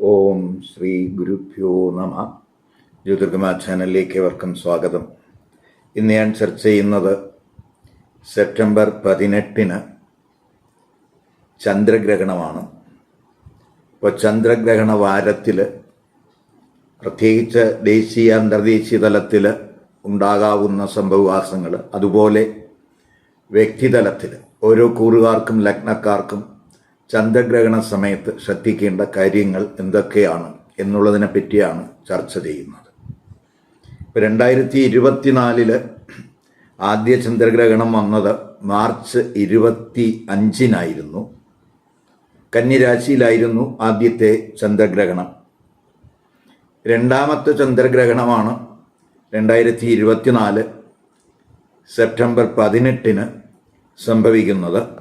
ഓം ശ്രീ ഗുരുഭ്യോ നമ. ജ്യോതിർഗമ ചാനലിലേക്ക് ഏവർക്കും സ്വാഗതം. ഇന്ന് ഞാൻ ചർച്ച ചെയ്യുന്നത് സെപ്റ്റംബർ പതിനെട്ടിന് ചന്ദ്രഗ്രഹണമാണ്. ഇപ്പോൾ ചന്ദ്രഗ്രഹണ വാരത്തിൽ പ്രത്യേകിച്ച് ദേശീയ അന്തർദേശീയ തലത്തിൽ ഉണ്ടാകാവുന്ന സംഭവവാസങ്ങൾ അതുപോലെ വ്യക്തിതലത്തിൽ ഓരോ കൂറുകാർക്കും ലഗ്നക്കാർക്കും ചന്ദ്രഗ്രഹണ സമയത്ത് ശ്രദ്ധിക്കേണ്ട കാര്യങ്ങൾ എന്തൊക്കെയാണ് എന്നുള്ളതിനെ പറ്റിയാണ് ചർച്ച ചെയ്യുന്നത്. ഇപ്പം രണ്ടായിരത്തി ഇരുപത്തിനാലിൽ ആദ്യ ചന്ദ്രഗ്രഹണം വന്നത് മാർച്ച് ഇരുപത്തി അഞ്ചിനായിരുന്നു കന്നിരാശിയിലായിരുന്നു ആദ്യത്തെ ചന്ദ്രഗ്രഹണം. രണ്ടാമത്തെ ചന്ദ്രഗ്രഹണമാണ് രണ്ടായിരത്തി ഇരുപത്തിനാല് സെപ്റ്റംബർ പതിനെട്ടിന് സംഭവിക്കുന്നത്.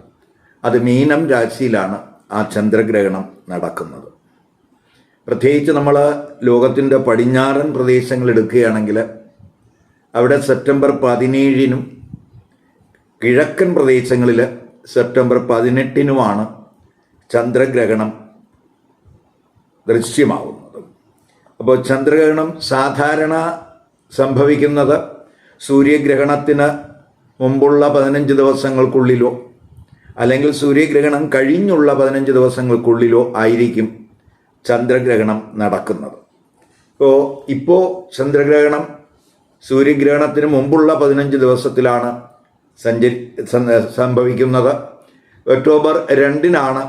അത് മീനം രാശിയിലാണ് ആ ചന്ദ്രഗ്രഹണം നടക്കുന്നത്. പ്രത്യേകിച്ച് നമ്മൾ ലോകത്തിന്റെ പടിഞ്ഞാറൻ പ്രദേശങ്ങൾ എടുക്കുകയാണെങ്കിൽ അവിടെ സെപ്റ്റംബർ പതിനേഴിനും കിഴക്കൻ പ്രദേശങ്ങളിൽ സെപ്റ്റംബർ പതിനെട്ടിനുമാണ് ചന്ദ്രഗ്രഹണം ദൃശ്യമാവുന്നത്. അപ്പോൾ ചന്ദ്രഗ്രഹണം സാധാരണ സംഭവിക്കുന്നത് സൂര്യഗ്രഹണത്തിന് മുമ്പുള്ള പതിനഞ്ച് ദിവസങ്ങൾക്കുള്ളിലോ അല്ലെങ്കിൽ സൂര്യഗ്രഹണം കഴിഞ്ഞുള്ള പതിനഞ്ച് ദിവസങ്ങൾക്കുള്ളിലോ ആയിരിക്കും ചന്ദ്രഗ്രഹണം നടക്കുന്നത്. ഇപ്പോൾ ഇപ്പോൾ ചന്ദ്രഗ്രഹണം സൂര്യഗ്രഹണത്തിന് മുമ്പുള്ള പതിനഞ്ച് ദിവസത്തിലാണ് സഞ്ചരി സംഭവിക്കുന്നത്. ഒക്ടോബർ രണ്ടിനാണ്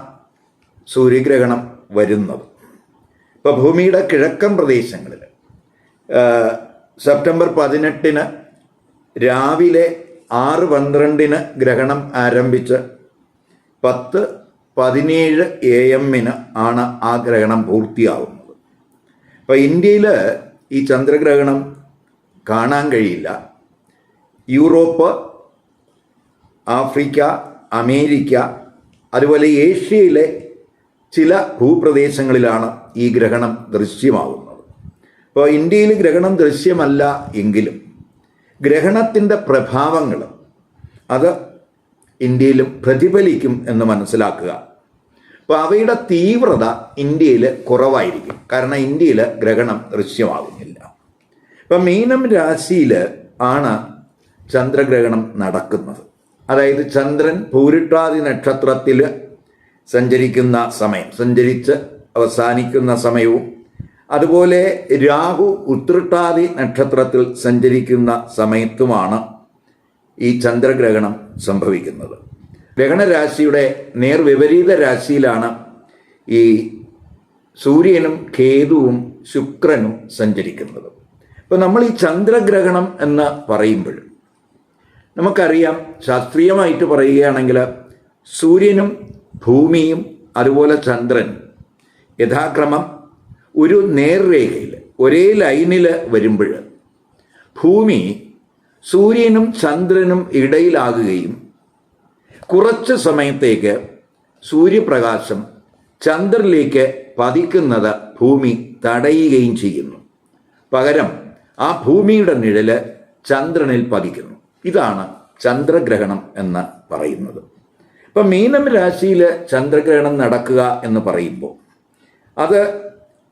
സൂര്യഗ്രഹണം വരുന്നത്. ഇപ്പോൾ ഭൂമിയുടെ കിഴക്കൻ പ്രദേശങ്ങളിൽ സെപ്റ്റംബർ പതിനെട്ടിന് രാവിലെ ആറ് പന്ത്രണ്ടിന് ഗ്രഹണം ആരംഭിച്ച് പത്ത് പതിനേഴ് എ എമ്മിന് ആണ് ആ ഗ്രഹണം പൂർത്തിയാവുന്നത്. അപ്പോൾ ഇന്ത്യയിൽ ഈ ചന്ദ്രഗ്രഹണം കാണാൻ കഴിയില്ല. യൂറോപ്പ് ആഫ്രിക്ക അമേരിക്ക അതുപോലെ ഏഷ്യയിലെ ചില ഭൂപ്രദേശങ്ങളിലാണ് ഈ ഗ്രഹണം ദൃശ്യമാകുന്നത് അപ്പോൾ ഇന്ത്യയിൽ ഗ്രഹണം ദൃശ്യമല്ല എങ്കിലും ഗ്രഹണത്തിന്റെ പ്രഭാവങ്ങൾ അത് ഇന്ത്യയിലും പ്രതിഫലിക്കും എന്ന് മനസ്സിലാക്കുക. അപ്പോൾ അവയുടെ തീവ്രത ഇന്ത്യയിൽ കുറവായിരിക്കും. കാരണം ഇന്ത്യയിൽ ഗ്രഹണം ദൃശ്യമാകുന്നില്ല. ഇപ്പം മീനം രാശിയിൽ ആണ് ചന്ദ്രഗ്രഹണം നടക്കുന്നത്. അതായത് ചന്ദ്രൻ പൂരിട്ടാതി നക്ഷത്രത്തിൽ സഞ്ചരിക്കുന്ന സമയം സഞ്ചരിച്ച് അവസാനിക്കുന്ന സമയവും അതുപോലെ രാഹു ഉത്രട്ടാതി നക്ഷത്രത്തിൽ സഞ്ചരിക്കുന്ന സമയത്തുമാണ് ഈ ചന്ദ്രഗ്രഹണം സംഭവിക്കുന്നത്. ഗ്രഹണരാശിയുടെ നേർവിപരീത രാശിയിലാണ് ഈ സൂര്യനും കേതുവും ശുക്രനും സഞ്ചരിക്കുന്നത്. അപ്പോൾ നമ്മൾ ഈ ചന്ദ്രഗ്രഹണം എന്ന് പറയുമ്പോൾ നമുക്കറിയാം ശാസ്ത്രീയമായിട്ട് പറയുകയാണെങ്കിൽ സൂര്യനും ഭൂമിയും അതുപോലെ ചന്ദ്രൻ യഥാക്രമം ഒരു നേർരേഖയിൽ ഒരേ ലൈനിൽ വരുമ്പോൾ ഭൂമി സൂര്യനും ചന്ദ്രനും ഇടയിലാകുകയും കുറച്ച് സമയത്തേക്ക് സൂര്യപ്രകാശം ചന്ദ്രനിലേക്ക് പതിക്കുന്നത് ഭൂമി തടയുകയും ചെയ്യുന്നു. പകരം ആ ഭൂമിയുടെ നിഴൽ ചന്ദ്രനിൽ പതിക്കുന്നു. ഇതാണ് ചന്ദ്രഗ്രഹണം എന്ന് പറയുന്നത്. ഇപ്പം മീനം രാശിയിൽ ചന്ദ്രഗ്രഹണം നടക്കുക എന്ന് പറയുമ്പോൾ അത്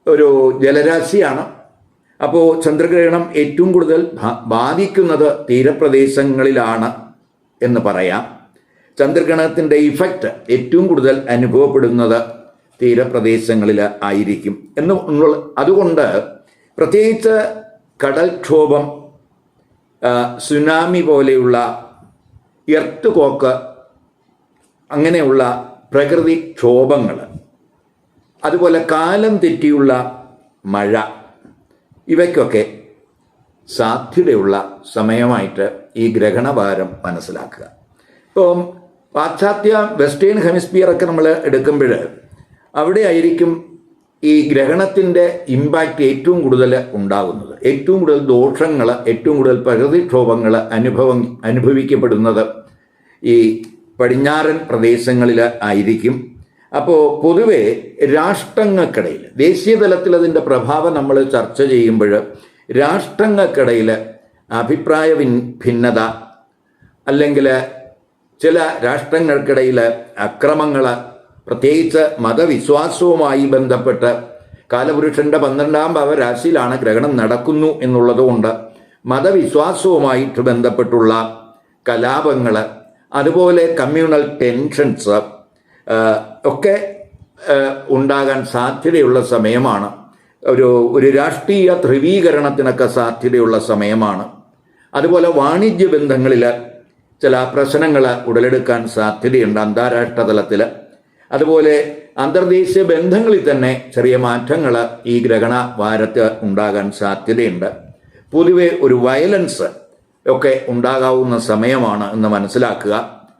ഒരു ജലരാശിയാണ്. അപ്പോൾ ചന്ദ്രഗ്രഹണം ഏറ്റവും കൂടുതൽ ബാധിക്കുന്നത് തീരപ്രദേശങ്ങളിലാണ് എന്ന് പറയാം. ചന്ദ്രഗ്രഹണത്തിന്റെ ഇഫക്റ്റ് ഏറ്റവും കൂടുതൽ അനുഭവപ്പെടുന്നത് തീരപ്രദേശങ്ങളിൽ ആയിരിക്കും എന്ന് അതുകൊണ്ട് പ്രത്യേകിച്ച് കടൽക്ഷോഭം സുനാമി പോലെയുള്ള എർത്ത് കോക്ക് അങ്ങനെയുള്ള പ്രകൃതി ക്ഷോഭങ്ങൾ അതുപോലെ കാലം തെറ്റിയുള്ള മഴ ഇവയ്ക്കൊക്കെ സാധ്യതയുള്ള സമയമായിട്ട് ഈ ഗ്രഹണഭാരം മനസ്സിലാക്കുക. ഇപ്പം പാശ്ചാത്യ വെസ്റ്റേൺ ഹെമിസ്ഫിയറൊക്കെ നമ്മൾ എടുക്കുമ്പോൾ അവിടെ ആയിരിക്കും ഈ ഗ്രഹണത്തിന്റെ ഇമ്പാക്റ്റ് ഏറ്റവും കൂടുതൽ ഉണ്ടാകുന്നത് ഏറ്റവും കൂടുതൽ ദോഷങ്ങൾ ഏറ്റവും കൂടുതൽ പ്രകൃതിക്ഷോഭങ്ങൾ അനുഭവം അനുഭവിക്കപ്പെടുന്നത് ഈ പടിഞ്ഞാറൻ പ്രദേശങ്ങളിൽ ആയിരിക്കും. അപ്പോൾ പൊതുവെ രാഷ്ട്രങ്ങൾക്കിടയിൽ ദേശീയ തലത്തിൽ അതിന്റെ പ്രഭാവം നമ്മൾ ചർച്ച ചെയ്യുമ്പോൾ രാഷ്ട്രങ്ങൾക്കിടയിൽ അഭിപ്രായ ഭിന്നത അല്ലെങ്കിൽ ചില രാഷ്ട്രങ്ങൾക്കിടയിൽ അക്രമങ്ങൾ പ്രത്യേകിച്ച് മതവിശ്വാസവുമായി ബന്ധപ്പെട്ട് കാലപുരുഷന്റെ പന്ത്രണ്ടാം ഭാവ രാശിയിലാണ് ഗ്രഹണം നടക്കുന്നു എന്നുള്ളതുകൊണ്ട് മതവിശ്വാസവുമായിട്ട് ബന്ധപ്പെട്ടുള്ള കലാപങ്ങൾ അതുപോലെ കമ്മ്യൂണൽ ടെൻഷൻസ് ഒക്കെ ഉണ്ടാകാൻ സാധ്യതയുള്ള സമയമാണ്. ഒരു ഒരു രാഷ്ട്രീയ ധ്രുവീകരണത്തിനൊക്കെ സാധ്യതയുള്ള സമയമാണ്. അതുപോലെ വാണിജ്യ ബന്ധങ്ങളിൽ ചില പ്രശ്നങ്ങൾ ഉടലെടുക്കാൻ സാധ്യതയുണ്ട് അന്താരാഷ്ട്ര തലത്തിൽ അതുപോലെ അന്തർദേശീയ ബന്ധങ്ങളിൽ തന്നെ ചെറിയ മാറ്റങ്ങൾ ഈ ഗ്രഹണ വാരത്ത് ഉണ്ടാകാൻ സാധ്യതയുണ്ട്. പൊതുവെ ഒരു വയലൻസ് ഒക്കെ ഉണ്ടാകാവുന്ന സമയമാണ് എന്ന് മനസ്സിലാക്കുക.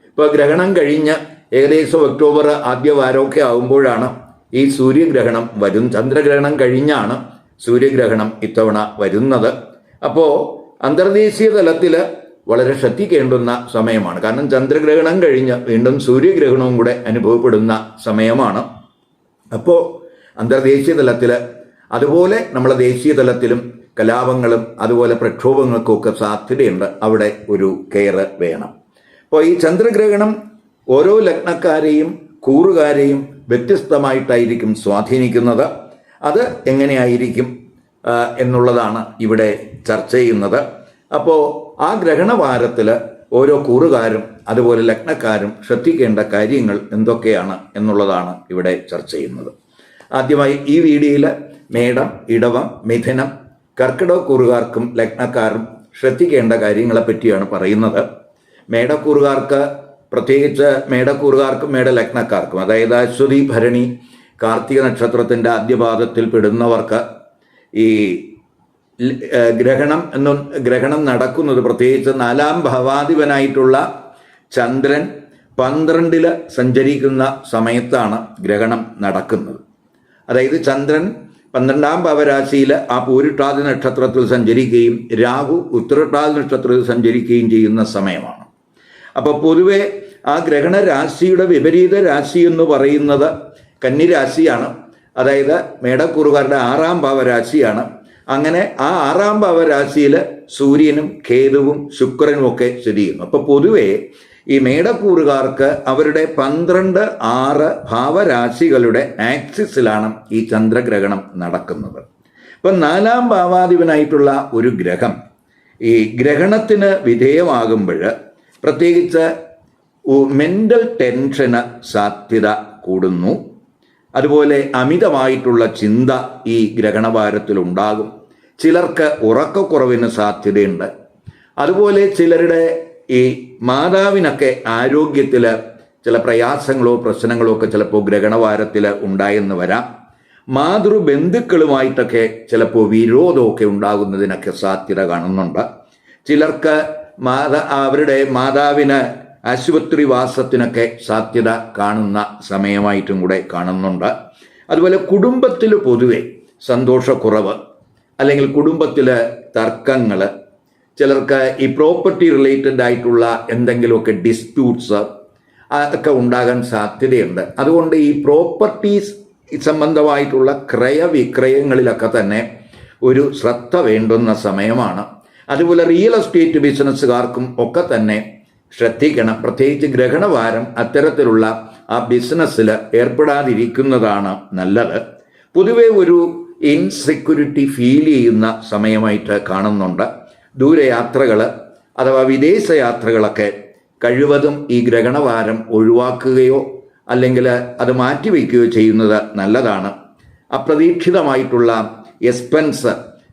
ഇപ്പോൾ ഗ്രഹണം കഴിഞ്ഞ് ഏകദേശം ഒക്ടോബർ ആദ്യ വാരമൊക്കെ ആകുമ്പോഴാണ് ഈ സൂര്യഗ്രഹണം വരും. ചന്ദ്രഗ്രഹണം കഴിഞ്ഞാണ് സൂര്യഗ്രഹണം ഇത്തവണ വരുന്നത്. അപ്പോൾ അന്തർദേശീയ തലത്തിൽ വളരെ ശ്രദ്ധിക്കേണ്ടുന്ന സമയമാണ്. കാരണം ചന്ദ്രഗ്രഹണം കഴിഞ്ഞ് വീണ്ടും സൂര്യഗ്രഹണവും കൂടെ അനുഭവപ്പെടുന്ന സമയമാണ്. അപ്പോൾ അന്തർദേശീയ തലത്തിൽ അതുപോലെ നമ്മളെ ദേശീയ തലത്തിലും കലാപങ്ങളും അതുപോലെ പ്രക്ഷോഭങ്ങൾക്കും ഒക്കെ സാധ്യതയുണ്ട്. അവിടെ ഒരു കെയർ വേണം. അപ്പോൾ ഈ ചന്ദ്രഗ്രഹണം ഓരോ ലഗ്നക്കാരെയും കൂറുകാരെയും വ്യത്യസ്തമായിട്ടായിരിക്കും സ്വാധീനിക്കുന്നത്. അത് എങ്ങനെയായിരിക്കും എന്നുള്ളതാണ് ഇവിടെ ചർച്ച ചെയ്യുന്നത്. അപ്പോൾ ആ ഗ്രഹണവാരത്തിൽ ഓരോ കൂറുകാരും അതുപോലെ ലഗ്നക്കാരും ശ്രദ്ധിക്കേണ്ട കാര്യങ്ങൾ എന്തൊക്കെയാണ് എന്നുള്ളതാണ് ഇവിടെ ചർച്ച ചെയ്യുന്നത്. ആദ്യമായി ഈ വീഡിയോയിൽ മേടം ഇടവം മിഥുനം കർക്കിടക കൂറുകാർക്കും ലഗ്നക്കാരും ശ്രദ്ധിക്കേണ്ട കാര്യങ്ങളെ പറ്റിയാണ് പറയുന്നത്. മേടക്കൂറുകാർക്ക് പ്രത്യേകിച്ച് മേടക്കൂറുകാർക്കും മേടലഗ്നക്കാർക്കും അതായത് അശ്വതി ഭരണി കാർത്തിക നക്ഷത്രത്തിന്റെ ആദ്യപാദത്തിൽ പെടുന്നവർക്ക് ഈ ഗ്രഹണം എന്ന ഗ്രഹണം നടക്കുന്നത് പ്രത്യേകിച്ച് നാലാം ഭവാധിപനായിട്ടുള്ള ചന്ദ്രൻ പന്ത്രണ്ടിൽ സഞ്ചരിക്കുന്ന സമയത്താണ് ഗ്രഹണം നടക്കുന്നത്. അതായത് ചന്ദ്രൻ പന്ത്രണ്ടാം ഭവരാശിയിൽ ആ പൂരിട്ടാതി നക്ഷത്രത്തിൽ സഞ്ചരിക്കുകയും രാഹു ഉത്തരട്ടാതി നക്ഷത്രത്തിൽ സഞ്ചരിക്കുകയും ചെയ്യുന്ന സമയമാണ്. അപ്പോൾ പൊതുവെ ആ ഗ്രഹണ രാശിയുടെ വിപരീത രാശി എന്ന് പറയുന്നത് കന്നിരാശിയാണ് അതായത് മേടക്കുറുകാരുടെ ആറാം ഭാവരാശിയാണ് അങ്ങനെ ആ ആറാം ഭാവരാശിയിൽ സൂര്യനും കേതുവും ശുക്രനും ഒക്കെ സ്ഥിതി ചെയ്യുന്നു. അപ്പോൾ പൊതുവെ ഈ മേടക്കൂറുകാർക്ക് അവരുടെ പന്ത്രണ്ട് ആറ് ഭാവരാശികളുടെ ആക്സിസിലാണ് ഈ ചന്ദ്രഗ്രഹണം നടക്കുന്നത്. ഇപ്പം നാലാം ഭാവാധിപനായിട്ടുള്ള ഒരു ഗ്രഹം ഈ ഗ്രഹണത്തിന് വിധേയമാകുമ്പോൾ പ്രത്യേകിച്ച് മെന്റൽ ടെൻഷന് സാധ്യത കൂടുന്നു. അതുപോലെ അമിതമായിട്ടുള്ള ചിന്ത ഈ ഗ്രഹണഭാരത്തിൽ ഉണ്ടാകും ചിലർക്ക് ഉറക്കക്കുറവിന് സാധ്യതയുണ്ട്. അതുപോലെ ചിലരുടെ ഈ മാതാവിനൊക്കെ ആരോഗ്യത്തിൽ ചില പ്രയാസങ്ങളോ പ്രശ്നങ്ങളോ ഒക്കെ ചിലപ്പോൾ ഗ്രഹണവാരത്തിൽ ഉണ്ടായെന്ന് വരാം. മാതൃബന്ധുക്കളുമായിട്ടൊക്കെ ചിലപ്പോൾ വിരോധമൊക്കെ ഉണ്ടാകുന്നതിനൊക്കെ സാധ്യത കാണുന്നുണ്ട്. ചിലർക്ക് മാതാ അവരുടെ മാതാവിന് ആശുപത്രി വാസത്തിനൊക്കെ സാധ്യത കാണുന്ന സമയമായിട്ടും കൂടെ കാണുന്നുണ്ട്. അതുപോലെ കുടുംബത്തിൽ പൊതുവെ സന്തോഷക്കുറവ് അല്ലെങ്കിൽ കുടുംബത്തിൽ തർക്കങ്ങൾ ചിലർക്ക് ഈ പ്രോപ്പർട്ടി റിലേറ്റഡ് ആയിട്ടുള്ള എന്തെങ്കിലുമൊക്കെ ഡിസ്പ്യൂട്ട്സ് അതൊക്കെ ഉണ്ടാകാൻ സാധ്യതയുണ്ട്. അതുകൊണ്ട് ഈ പ്രോപ്പർട്ടീസ് സംബന്ധമായിട്ടുള്ള ക്രയവിക്രയങ്ങളിലൊക്കെ തന്നെ ഒരു ശ്രദ്ധ വേണ്ടുന്ന സമയമാണ്. അതുപോലെ റിയൽ എസ്റ്റേറ്റ് ബിസിനസ്സുകാർക്കും ഒക്കെ തന്നെ ശ്രദ്ധിക്കണം. പ്രത്യേകിച്ച് ഗ്രഹണവാരം അത്തരത്തിലുള്ള ആ ബിസിനസ്സിൽ ഏർപ്പെടാതിരിക്കുന്നതാണ് നല്ലത്. പൊതുവെ ഒരു ഇൻസെക്യൂരിറ്റി ഫീൽ ചെയ്യുന്ന സമയമായിട്ട് കാണുന്നുണ്ട്. ദൂരയാത്രകൾ അഥവാ വിദേശ യാത്രകളൊക്കെ കഴിവതും ഈ ഗ്രഹണവാരം ഒഴിവാക്കുകയോ അല്ലെങ്കിൽ അത് മാറ്റിവെക്കുകയോ ചെയ്യുന്നത് നല്ലതാണ്. അപ്രതീക്ഷിതമായിട്ടുള്ള എക്സ്പെൻസ്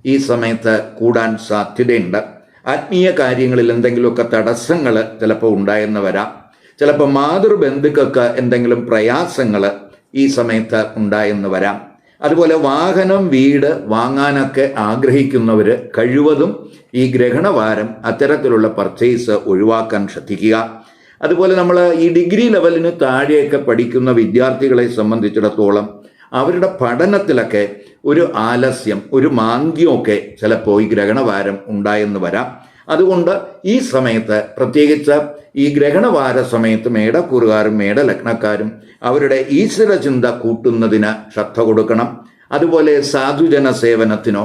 ഈ സമയത്ത് കൂടാൻ സാധ്യതയുണ്ട്. ആത്മീയ കാര്യങ്ങളിൽ എന്തെങ്കിലുമൊക്കെ തടസ്സങ്ങൾ ചിലപ്പോൾ ഉണ്ടായെന്ന് വരാം. ചിലപ്പോൾ മാതൃബന്ധുക്കൾക്ക് എന്തെങ്കിലും പ്രയാസങ്ങൾ ഈ സമയത്ത് ഉണ്ടായെന്ന് വരാം. അതുപോലെ വാഹനം വീട് വാങ്ങാനൊക്കെ ആഗ്രഹിക്കുന്നവർ കഴിവതും ഈ ഗ്രഹണവാരം അത്തരത്തിലുള്ള പർച്ചേസ് ഒഴിവാക്കാൻ ശ്രദ്ധിക്കുക. അതുപോലെ നമ്മൾ ഈ ഡിഗ്രി ലെവലിന് താഴെയൊക്കെ പഠിക്കുന്ന വിദ്യാർത്ഥികളെ സംബന്ധിച്ചിടത്തോളം അവരുടെ പഠനത്തിലൊക്കെ ഒരു ആലസ്യം ഒരു മാന്ദ്യമൊക്കെ ചിലപ്പോൾ ഈ ഗ്രഹണവാരം ഉണ്ടായെന്ന് വരാം. അതുകൊണ്ട് ഈ സമയത്ത് പ്രത്യേകിച്ച് ഈ ഗ്രഹണവാര സമയത്ത് മേടക്കൂറുകാരും മേടലഗ്നക്കാരും അവരുടെ ഈശ്വര ചിന്ത കൂട്ടുന്നതിന് ശ്രദ്ധ കൊടുക്കണം. അതുപോലെ സാധുജന സേവനത്തിനോ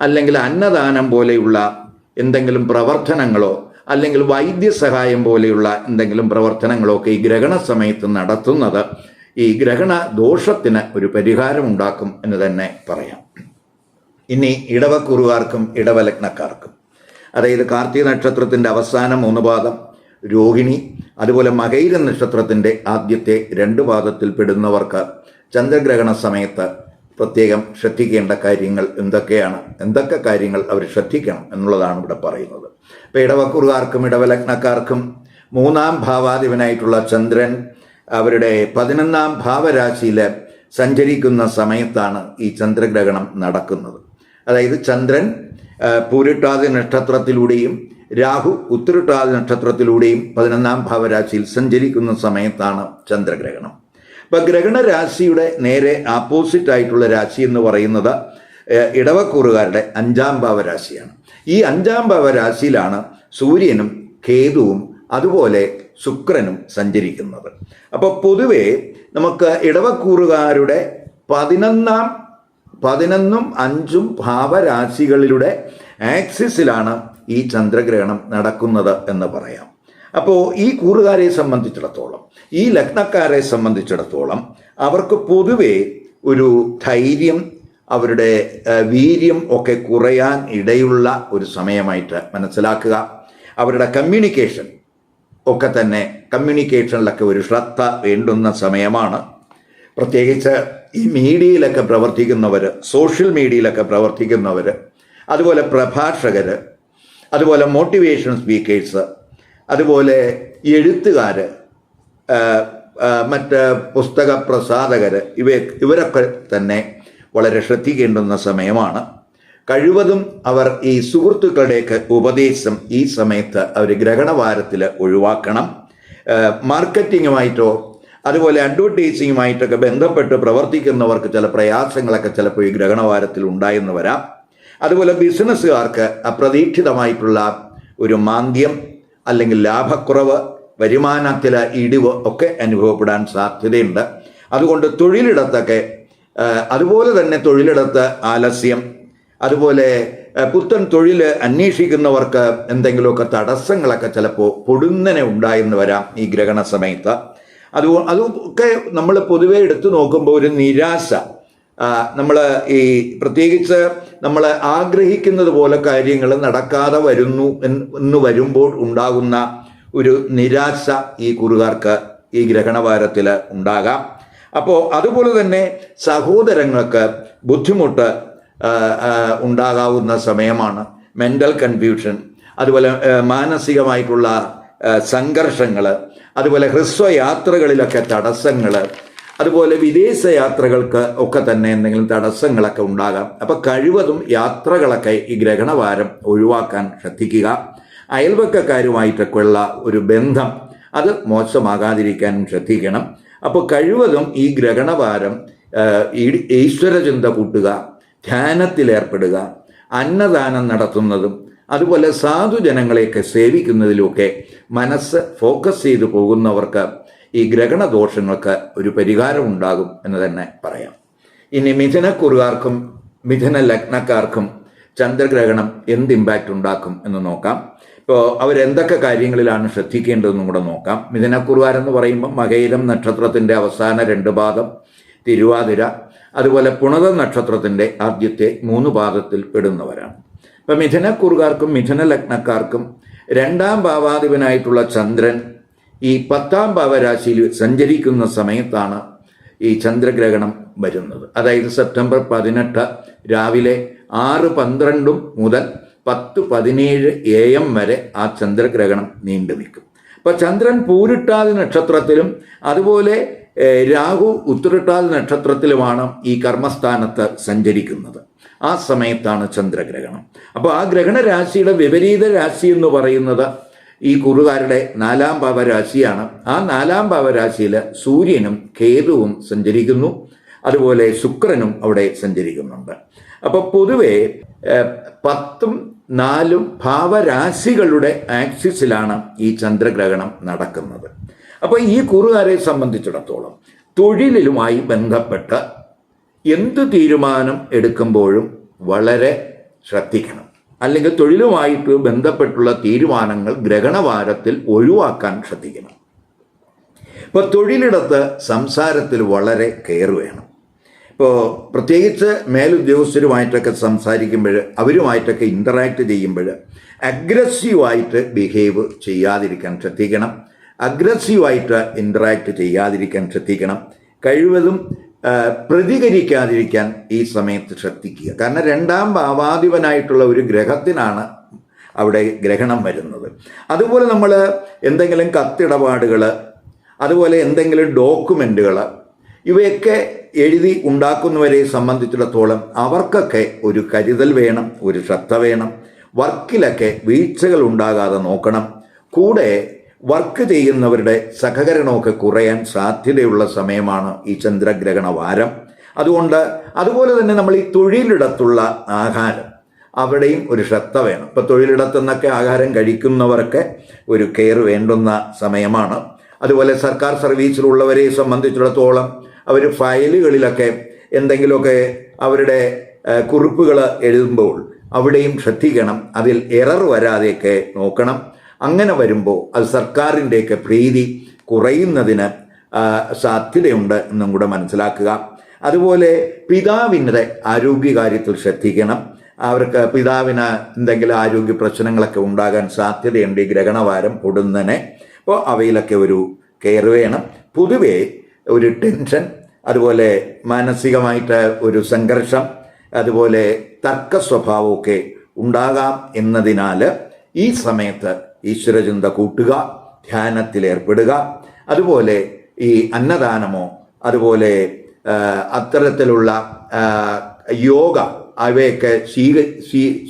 അല്ലെങ്കിൽ അന്നദാനം പോലെയുള്ള എന്തെങ്കിലും പ്രവർത്തനങ്ങളോ അല്ലെങ്കിൽ വൈദ്യസഹായം പോലെയുള്ള എന്തെങ്കിലും പ്രവർത്തനങ്ങളോ ഒക്കെ ഈ ഗ്രഹണ സമയത്ത് നടത്തുന്നത് ഈ ഗ്രഹണ ദോഷത്തിന് ഒരു പരിഹാരം ഉണ്ടാക്കും എന്ന് തന്നെ പറയാം. ഇനി ഇടവക്കുറുകാർക്കും ഇടവലഗ്നക്കാർക്കും. അതായത് കാർത്തിക നക്ഷത്രത്തിന്റെ അവസാന മൂന്ന് പാദം രോഹിണി അതുപോലെ മകൈര നക്ഷത്രത്തിന്റെ ആദ്യത്തെ രണ്ട് പാദത്തിൽ പെടുന്നവർക്ക് ചന്ദ്രഗ്രഹണ സമയത്ത് പ്രത്യേകം ശ്രദ്ധിക്കേണ്ട കാര്യങ്ങൾ എന്തൊക്കെയാണ്? എന്തൊക്കെ കാര്യങ്ങൾ അവർ ശ്രദ്ധിക്കണം എന്നുള്ളതാണ് ഇവിടെ പറയുന്നത്. ഇപ്പോൾ ഇടവക്കുറുകാർക്കും ഇടവലഗ്നക്കാർക്കും മൂന്നാം ഭാവാധിപനായിട്ടുള്ള ചന്ദ്രൻ അവരുടെ പതിനൊന്നാം ഭാവരാശിയിൽ സഞ്ചരിക്കുന്ന സമയത്താണ് ഈ ചന്ദ്രഗ്രഹണം നടക്കുന്നത്. അതായത് ചന്ദ്രൻ പൂരിട്ടാതി നക്ഷത്രത്തിലൂടെയും രാഹു ഉത്തരട്ടാതി നക്ഷത്രത്തിലൂടെയും പതിനൊന്നാം ഭാവരാശിയിൽ സഞ്ചരിക്കുന്ന സമയത്താണ് ചന്ദ്രഗ്രഹണം. അപ്പൊ ഗ്രഹണ രാശിയുടെ നേരെ ആപ്പോസിറ്റ് ആയിട്ടുള്ള രാശി എന്ന് പറയുന്നത് ഇടവക്കൂറുകാരുടെ അഞ്ചാം ഭാവരാശിയാണ്. ഈ അഞ്ചാം ഭാവരാശിയിലാണ് സൂര്യനും കേതുവും അതുപോലെ ശുക്രനും സഞ്ചരിക്കുന്നത്. അപ്പോൾ പൊതുവേ നമുക്ക് ഇടവക്കൂറുകാരുടെ പതിനൊന്നാം പതിനൊന്നും അഞ്ചും ഭാവരാശികളിലൂടെ ആക്സിസിലാണ് ഈ ചന്ദ്രഗ്രഹണം നടക്കുന്നത് എന്ന് പറയാം. അപ്പോൾ ഈ കൂറുകാരെ സംബന്ധിച്ചിടത്തോളം ഈ ലഗ്നക്കാരെ സംബന്ധിച്ചിടത്തോളം അവർക്ക് പൊതുവേ ഒരു ധൈര്യം അവരുടെ വീര്യം ഒക്കെ കുറയാൻ ഇടയുള്ള ഒരു സമയമായിട്ട് മനസ്സിലാക്കുക. അവരുടെ കമ്മ്യൂണിക്കേഷൻ ഒക്കെ തന്നെ കമ്മ്യൂണിക്കേഷനിലൊക്കെ ഒരു ശ്രദ്ധ വേണ്ടുന്ന സമയമാണ്. പ്രത്യേകിച്ച് ഈ മീഡിയയിലൊക്കെ പ്രവർത്തിക്കുന്നവർ സോഷ്യൽ മീഡിയയിലൊക്കെ പ്രവർത്തിക്കുന്നവർ അതുപോലെ പ്രഭാഷകർ അതുപോലെ മോട്ടിവേഷൻ സ്പീക്കേഴ്സ് അതുപോലെ എഴുത്തുകാർ മറ്റ് പുസ്തക പ്രസാധകർ ഇവ ഇവരൊക്കെ തന്നെ വളരെ ശ്രദ്ധിക്കേണ്ടുന്ന സമയമാണ്. കഴിവതും അവർ ഈ സുഹൃത്തുക്കളുടെയൊക്കെ ഉപദേശം ഈ സമയത്ത് അവർ ഗ്രഹണവാരത്തിൽ ഒഴിവാക്കണം. മാർക്കറ്റിങ്ങുമായിട്ടോ അതുപോലെ അഡ്വർടൈസിങ്ങുമായിട്ടൊക്കെ ബന്ധപ്പെട്ട് പ്രവർത്തിക്കുന്നവർക്ക് ചില പ്രയാസങ്ങളൊക്കെ ചിലപ്പോൾ ഈ ഗ്രഹണവാരത്തിൽ ഉണ്ടായെന്ന് വരാം. അതുപോലെ ബിസിനസ്സുകാർക്ക് അപ്രതീക്ഷിതമായിട്ടുള്ള ഒരു മാന്ദ്യം അല്ലെങ്കിൽ ലാഭക്കുറവ് വരുമാനത്തിൽ ഇടിവ് ഒക്കെ അനുഭവപ്പെടാൻ സാധ്യതയുണ്ട്. അതുകൊണ്ട് തൊഴിലിടത്തൊക്കെ അതുപോലെ തന്നെ തൊഴിലിടത്ത് ആലസ്യം അതുപോലെ പുത്തൻ തൊഴിൽ അന്വേഷിക്കുന്നവർക്ക് എന്തെങ്കിലുമൊക്കെ തടസ്സങ്ങളൊക്കെ ചിലപ്പോൾ പൊടുന്നനെ ഉണ്ടായെന്ന് വരാം ഈ ഗ്രഹണ സമയത്ത്. അത് അതൊക്കെ നമ്മൾ പൊതുവെ എടുത്തു നോക്കുമ്പോൾ ഒരു നിരാശ. നമ്മൾ ഈ പ്രത്യേകിച്ച് നമ്മൾ ആഗ്രഹിക്കുന്നത് പോലെ കാര്യങ്ങൾ നടക്കാതെ വരുന്നു എന്ന് വരുമ്പോൾ ഉണ്ടാകുന്ന ഒരു നിരാശ ഈ കുറുകാർക്ക് ഈ ഗ്രഹണവാരത്തിൽ ഉണ്ടാകാം. അപ്പോൾ അതുപോലെ തന്നെ സഹോദരങ്ങൾക്ക് ബുദ്ധിമുട്ട് ഉണ്ടാകാവുന്ന സമയമാണ്. മെന്റൽ കൺഫ്യൂഷൻ അതുപോലെ മാനസികമായിട്ടുള്ള സംഘർഷങ്ങൾ അതുപോലെ ഹ്രസ്വയാത്രകളിലൊക്കെ തടസ്സങ്ങൾ അതുപോലെ വിദേശ യാത്രകൾക്ക് ഒക്കെ തന്നെ എന്തെങ്കിലും തടസ്സങ്ങളൊക്കെ ഉണ്ടാകാം. അപ്പം കഴിവതും യാത്രകളൊക്കെ ഈ ഗ്രഹണവാരം ഒഴിവാക്കാൻ ശ്രദ്ധിക്കുക. അയൽവക്കക്കാരുമായിട്ടൊക്കെയുള്ള ഒരു ബന്ധം അത് മോശമാകാതിരിക്കാനും ശ്രദ്ധിക്കണം. അപ്പോൾ കഴിവതും ഈ ഗ്രഹണവാരം ഈശ്വരചിന്ത കൂട്ടുക ധ്യാനത്തിലേർപ്പെടുക അന്നദാനം നടത്തുന്നതും അതുപോലെ സാധുജനങ്ങളെയൊക്കെ സേവിക്കുന്നതിലുമൊക്കെ മനസ്സ് ഫോക്കസ് ചെയ്തു പോകുന്നവർക്ക് ഈ ഗ്രഹണദോഷങ്ങൾക്ക് ഒരു പരിഹാരം ഉണ്ടാകും എന്ന് തന്നെ പറയാം. ഇനി മിഥുനക്കുറുകാർക്കും മിഥുന ലഗ്നക്കാർക്കും ചന്ദ്രഗ്രഹണം എന്ത് ഇമ്പാക്റ്റ് ഉണ്ടാക്കും എന്ന് നോക്കാം. ഇപ്പോൾ അവരെന്തൊക്കെ കാര്യങ്ങളിലാണ് ശ്രദ്ധിക്കേണ്ടതെന്നും കൂടെ നോക്കാം. മിഥുനക്കുറുകാരെന്ന് പറയുമ്പോൾ മകയിരം നക്ഷത്രത്തിന്റെ അവസാന രണ്ട് ഭാഗം തിരുവാതിര അതുപോലെ പുണത നക്ഷത്രത്തിന്റെ ആദ്യത്തെ മൂന്ന് പാദത്തിൽ പെടുന്നവരാണ്. ഇപ്പം മിഥുനക്കുറുകാർക്കും മിഥുന ലഗ്നക്കാർക്കും രണ്ടാം ഭാവാധിപനായിട്ടുള്ള ചന്ദ്രൻ ഈ പത്താം ഭാവരാശിയിൽ സഞ്ചരിക്കുന്ന സമയത്താണ് ഈ ചന്ദ്രഗ്രഹണം വരുന്നത്. അതായത് സെപ്റ്റംബർ പതിനെട്ട് രാവിലെ ആറ് പന്ത്രണ്ടും മുതൽ പത്ത് പതിനേഴ് എ എം വരെ ആ ചന്ദ്രഗ്രഹണം നീണ്ടു നിൽക്കും അപ്പോൾ ചന്ദ്രൻ പൂരിട്ടാതി നക്ഷത്രത്തിലും അതുപോലെ രാഹു ഉത്തരട്ടാൽ നക്ഷത്രത്തിലുമാണ് ഈ കർമ്മസ്ഥാനത്ത് സഞ്ചരിക്കുന്നത്. ആ സമയത്താണ് ചന്ദ്രഗ്രഹണം. അപ്പോൾ ആ ഗ്രഹണരാശിയുടെ വിപരീത രാശി എന്ന് പറയുന്നത് ഈ കുറുകാരുടെ നാലാം ഭാവരാശിയാണ് ആ നാലാം ഭാവരാശിയിൽ സൂര്യനും കേതുവും സഞ്ചരിക്കുന്നു. അതുപോലെ ശുക്രനും അവിടെ സഞ്ചരിക്കുന്നുണ്ട്. അപ്പോൾ പൊതുവെ പത്തും നാലും ഭാവരാശികളുടെ ആക്സിസിലാണ് ഈ ചന്ദ്രഗ്രഹണം നടക്കുന്നത്. അപ്പോൾ ഈ കുറുകാരെ സംബന്ധിച്ചിടത്തോളം തൊഴിലിലുമായി ബന്ധപ്പെട്ട് എന്ത് തീരുമാനം എടുക്കുമ്പോഴും വളരെ ശ്രദ്ധിക്കണം. അല്ലെങ്കിൽ തൊഴിലുമായിട്ട് ബന്ധപ്പെട്ടുള്ള തീരുമാനങ്ങൾ ഗ്രഹണവാരത്തിൽ ഒഴിവാക്കാൻ ശ്രദ്ധിക്കണം. ഇപ്പോൾ തൊഴിലിടത്ത് സംസാരത്തിൽ വളരെ കെയർ വേണം. ഇപ്പോൾ പ്രത്യേകിച്ച് മേലുദ്യോഗസ്ഥരുമായിട്ടൊക്കെ സംസാരിക്കുമ്പോൾ അവരുമായിട്ടൊക്കെ ഇന്ററാക്ട് ചെയ്യുമ്പോൾ അഗ്രസീവായിട്ട് ബിഹേവ് ചെയ്യാതിരിക്കാൻ ശ്രദ്ധിക്കണം. അഗ്രസീവായിട്ട് ഇന്ററാക്ട് ചെയ്യാതിരിക്കാൻ ശ്രദ്ധിക്കണം. കഴിവതും പ്രതികരിക്കാതിരിക്കാൻ ഈ സമയത്ത് ശ്രദ്ധിക്കുക. കാരണം രണ്ടാം ഭാവാധിപനായിട്ടുള്ള ഒരു ഗ്രഹത്തിനാണ് അവിടെ ഗ്രഹണം വരുന്നത്. അതുപോലെ നമ്മൾ എന്തെങ്കിലും കത്തിടപാടുകൾ അതുപോലെ എന്തെങ്കിലും ഡോക്യുമെന്റുകൾ ഇവയൊക്കെ എഴുതി ഉണ്ടാക്കുന്നവരെ സംബന്ധിച്ചിടത്തോളം അവർക്കൊക്കെ ഒരു കരുതൽ വേണം ഒരു ശ്രദ്ധ വേണം. വർക്കിലൊക്കെ വീഴ്ചകൾ ഉണ്ടാകാതെ നോക്കണം. കൂടെ വർക്ക് ചെയ്യുന്നവരുടെ സഹകരണമൊക്കെ കുറയാൻ സാധ്യതയുള്ള സമയമാണ് ഈ ചന്ദ്രഗ്രഹണ വാരം. അതുകൊണ്ട് അതുപോലെ തന്നെ നമ്മൾ ഈ തൊഴിലിടത്തുള്ള ആഹാരം അവിടെയും ഒരു ശ്രദ്ധ വേണം. ഇപ്പം തൊഴിലിടത്തു നിന്നൊക്കെ ആഹാരം കഴിക്കുന്നവർക്ക് ഒരു കെയർ വേണ്ടുന്ന സമയമാണ്. അതുപോലെ സർക്കാർ സർവീസിലുള്ളവരെ സംബന്ധിച്ചിടത്തോളം അവർ ഫയലുകളിലൊക്കെ എന്തെങ്കിലുമൊക്കെ അവരുടെ കുറിപ്പുകൾ എഴുതുമ്പോൾ അവിടെയും ശ്രദ്ധിക്കണം. അതിൽ എറർ വരാതെയൊക്കെ നോക്കണം. അങ്ങനെ വരുമ്പോൾ അത് സർക്കാരിന്റെയൊക്കെ പ്രീതി കുറയുന്നതിന് സാധ്യതയുണ്ട് എന്നും കൂടെ മനസ്സിലാക്കുക. അതുപോലെ പിതാവിന്റെ ആരോഗ്യകാര്യത്തിൽ ശ്രദ്ധിക്കണം. അവർക്ക് പിതാവിന് എന്തെങ്കിലും ആരോഗ്യ പ്രശ്നങ്ങളൊക്കെ ഉണ്ടാകാൻ സാധ്യതയുണ്ട് ഈ ഗ്രഹണവാരം പൊടുന്നനെ. അപ്പോൾ അവയിലൊക്കെ ഒരു കെയർ വേണം. പൊതുവേ ഒരു ടെൻഷൻ അതുപോലെ മാനസികമായിട്ട് ഒരു സംഘർഷം അതുപോലെ തർക്ക സ്വഭാവമൊക്കെ ഉണ്ടാകാം എന്നതിനാൽ ഈ സമയത്ത് ഈശ്വരചിന്ത കൂട്ടുക ധ്യാനത്തിൽ ഏർപ്പെടുക. അതുപോലെ ഈ അന്നദാനമോ അതുപോലെ അത്തരത്തിലുള്ള യോഗ അവയൊക്കെ ശീല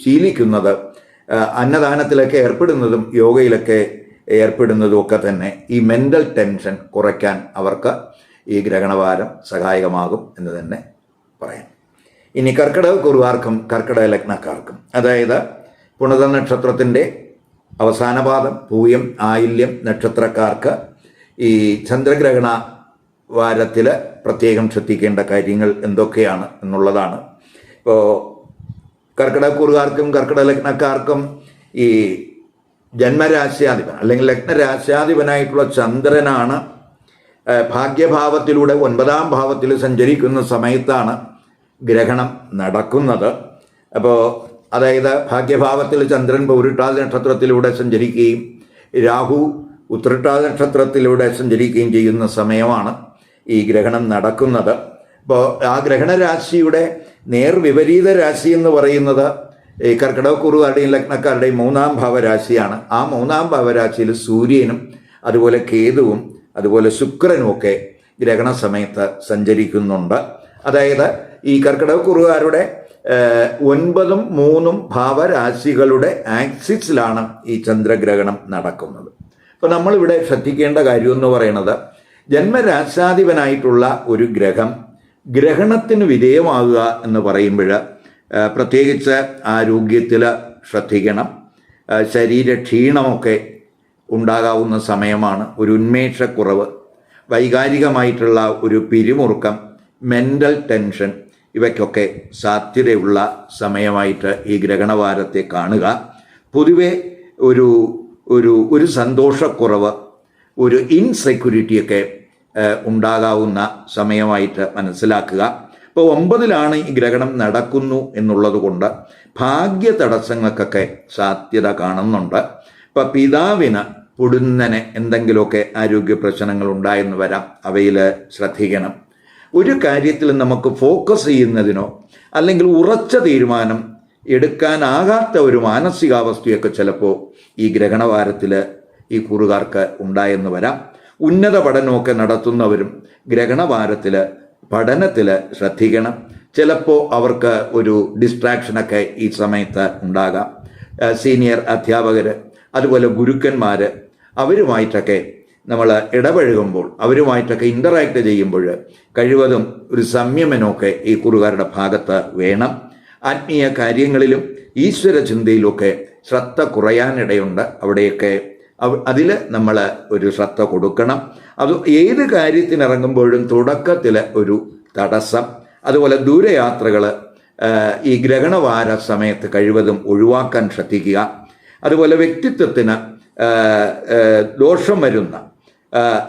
ശീലിക്കുന്നത് അന്നദാനത്തിലൊക്കെ ഏർപ്പെടുന്നതും യോഗയിലൊക്കെ ഏർപ്പെടുന്നതും ഒക്കെ തന്നെ ഈ മെന്റൽ ടെൻഷൻ കുറയ്ക്കാൻ അവർക്ക് ഈ ഗ്രഹണവാരം സഹായകമാകും എന്ന് തന്നെ പറയാം. ഇനി കർക്കിടക കുറുവാർക്കും കർക്കിടക ലഗ്നക്കാർക്കും. അതായത് പുണത നക്ഷത്രത്തിന്റെ അവസാന പാദം പൂയം ആയില്യം നക്ഷത്രക്കാർക്ക് ഈ ചന്ദ്രഗ്രഹണ വാരത്തിൽ പ്രത്യേകം ശ്രദ്ധിക്കേണ്ട കാര്യങ്ങൾ എന്തൊക്കെയാണ് എന്നുള്ളതാണ്. ഇപ്പോൾ കർക്കിടക്കൂറുകാർക്കും കർക്കിട ലഗ്നക്കാർക്കും ഈ ജന്മരാശ്യാധിപൻ അല്ലെങ്കിൽ ലഗ്നരാശ്യാധിപനായിട്ടുള്ള ചന്ദ്രനാണ് ഭാഗ്യഭാവത്തിലൂടെ ഒൻപതാം ഭാവത്തിൽ സഞ്ചരിക്കുന്ന സമയത്താണ് ഗ്രഹണം നടക്കുന്നത്. അപ്പോൾ അതായത് ഭാഗ്യഭാവത്തിൽ ചന്ദ്രൻ പൗരിട്ടാതി നക്ഷത്രത്തിലൂടെ സഞ്ചരിക്കുകയും രാഹു ഉത്രട്ടാതി നക്ഷത്രത്തിലൂടെ സഞ്ചരിക്കുകയും ചെയ്യുന്ന സമയമാണ് ഈ ഗ്രഹണം നടക്കുന്നത്. അപ്പോൾ ആ ഗ്രഹണരാശിയുടെ നേർവിപരീത രാശി എന്ന് പറയുന്നത് ഈ കർക്കിടകക്കുറുകാരുടെയും ലഗ്നക്കാരുടെയും മൂന്നാം ഭാവരാശിയാണ്. ആ മൂന്നാം ഭാവരാശിയിൽ സൂര്യനും അതുപോലെ കേതുവും അതുപോലെ ശുക്രനും ഒക്കെ ഗ്രഹണ സമയത്ത് സഞ്ചരിക്കുന്നുണ്ട്. അതായത് ഈ കർക്കിടകക്കുറുകാരുടെ ഒൻപതും മൂന്നും ഭാവരാശികളുടെ ആക്സിസിലാണ് ഈ ചന്ദ്രഗ്രഹണം നടക്കുന്നത്. അപ്പോൾ നമ്മളിവിടെ ശ്രദ്ധിക്കേണ്ട കാര്യം എന്ന് പറയുന്നത് ജന്മരാശാധിപനായിട്ടുള്ള ഒരു ഗ്രഹം ഗ്രഹണത്തിന് വിധേയമാകുക എന്ന് പറയുമ്പോൾ പ്രത്യേകിച്ച് ആരോഗ്യത്തിൽ ശ്രദ്ധിക്കണം. ശരീരക്ഷീണമൊക്കെ ക്ഷീണമൊക്കെ ഉണ്ടാകാവുന്ന സമയമാണ് ഒരു ഉന്മേഷക്കുറവ് വൈകാരികമായിട്ടുള്ള ഒരു പിരിമുറുക്കം മെന്റൽ ടെൻഷൻ ഇവയ്ക്കൊക്കെ സാധ്യതയുള്ള സമയമായിട്ട് ഈ ഗ്രഹണവാരത്തെ കാണുക. പൊതുവെ ഒരു ഒരു ഒരു സന്തോഷക്കുറവ് ഒരു ഇൻസെക്യൂരിറ്റിയൊക്കെ ഉണ്ടാകാവുന്ന സമയമായിട്ട് മനസ്സിലാക്കുക. ഇപ്പോൾ ഒമ്പതിലാണ് ഈ ഗ്രഹണം നടക്കുന്നു എന്നുള്ളത് കൊണ്ട് ഭാഗ്യ തടസ്സങ്ങൾക്കൊക്കെ സാധ്യത കാണുന്നുണ്ട്. ഇപ്പം പിതാവിന് പൊടുന്നനെ എന്തെങ്കിലുമൊക്കെ ആരോഗ്യ പ്രശ്നങ്ങൾ ഉണ്ടായെന്ന് വരാം. അവയിൽ ശ്രദ്ധിക്കണം. ഒരു കാര്യത്തിൽ നമുക്ക് ഫോക്കസ് ചെയ്യുന്നതിനോ അല്ലെങ്കിൽ ഉറച്ച തീരുമാനം എടുക്കാനാകാത്ത ഒരു മാനസികാവസ്ഥയൊക്കെ ചിലപ്പോൾ ഈ ഗ്രഹണവാരത്തിൽ ഈ കുറുകാർക്ക് ഉണ്ടായെന്ന് വരാം. ഉന്നത പഠനമൊക്കെ നടത്തുന്നവരും ഗ്രഹണവാരത്തിൽ പഠനത്തിൽ ശ്രദ്ധിക്കണം. ചിലപ്പോൾ അവർക്ക് ഒരു ഡിസ്ട്രാക്ഷനൊക്കെ ഈ സമയത്ത് ഉണ്ടാകാം. സീനിയർ അധ്യാപകർ അതുപോലെ ഗുരുക്കന്മാർ അവരുമായിട്ടൊക്കെ നമ്മൾ ഇടപഴകുമ്പോൾ അവരുമായിട്ടൊക്കെ ഇന്ററാക്ട് ചെയ്യുമ്പോൾ കഴിവതും ഒരു സംയമനമൊക്കെ ഈ കുറുകാരുടെ ഭാഗത്ത് വേണം. ആത്മീയ കാര്യങ്ങളിലും ഈശ്വര ചിന്തയിലുമൊക്കെ ശ്രദ്ധ കുറയാനിടയുണ്ട്. അവിടെയൊക്കെ അതിൽ നമ്മൾ ഒരു ശ്രദ്ധ കൊടുക്കണം. അത് ഏത് കാര്യത്തിനിറങ്ങുമ്പോഴും തുടക്കത്തിൽ ഒരു തടസ്സം. അതുപോലെ ദൂരയാത്രകൾ ഈ ഗ്രഹണവാര സമയത്ത് കഴിവതും ഒഴിവാക്കാൻ ശ്രദ്ധിക്കുക. അതുപോലെ വ്യക്തിത്വത്തിന് ദോഷം വരുന്ന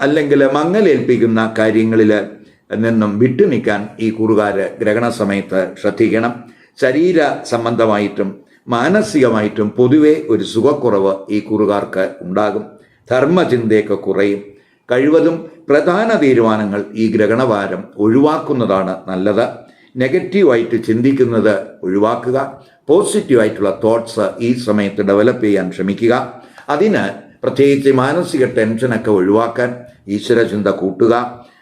അല്ലെങ്കിൽ മങ്ങലേൽപ്പിക്കുന്ന കാര്യങ്ങളിൽ നിന്നും വിട്ടുനിൽക്കാൻ ഈ കൂറുകാർ ഗ്രഹണ സമയത്ത് ശ്രദ്ധിക്കണം. ശരീര സംബന്ധമായിട്ടും മാനസികമായിട്ടും പൊതുവെ ഒരു സുഖക്കുറവ് ഈ കൂറുകാർക്ക് ഉണ്ടാകും. ധർമ്മചിന്തയൊക്കെ കുറയും. കഴിവതും പ്രധാന തീരുമാനങ്ങൾ ഈ ഗ്രഹണവാരം ഒഴിവാക്കുന്നതാണ് നല്ലത്. നെഗറ്റീവായിട്ട് ചിന്തിക്കുന്നത് ഒഴിവാക്കുക. പോസിറ്റീവായിട്ടുള്ള തോട്ട്സ് ഈ സമയത്ത് ഡെവലപ്പ് ചെയ്യാൻ ശ്രമിക്കുക. അതിന് പ്രത്യേകിച്ച് മാനസിക ടെൻഷനൊക്കെ ഒഴിവാക്കാൻ ഈശ്വരചിന്ത കൂട്ടുക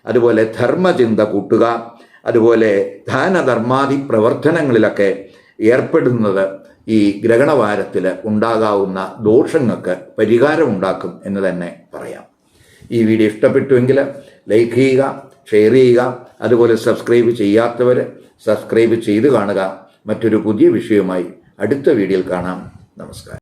അതുപോലെ ധർമ്മചിന്ത കൂട്ടുക അതുപോലെ ദാനധർമാദി പ്രവർത്തനങ്ങളിലൊക്കെ ഏർപ്പെടുന്നത് ഈ ഗ്രഹണവാരത്തിൽ ഉണ്ടാകാവുന്ന ദോഷങ്ങൾക്ക് പരിഹാരമുണ്ടാക്കും എന്ന് തന്നെ പറയാം. ഈ വീഡിയോ ഇഷ്ടപ്പെട്ടുവെങ്കിൽ ലൈക്ക് ചെയ്യുക ഷെയർ ചെയ്യുക അതുപോലെ സബ്സ്ക്രൈബ് ചെയ്യാത്തവർ സബ്സ്ക്രൈബ് ചെയ്ത് കാണുക. മറ്റൊരു പുതിയ വിഷയവുമായി അടുത്ത വീഡിയോയിൽ കാണാം. നമസ്കാരം.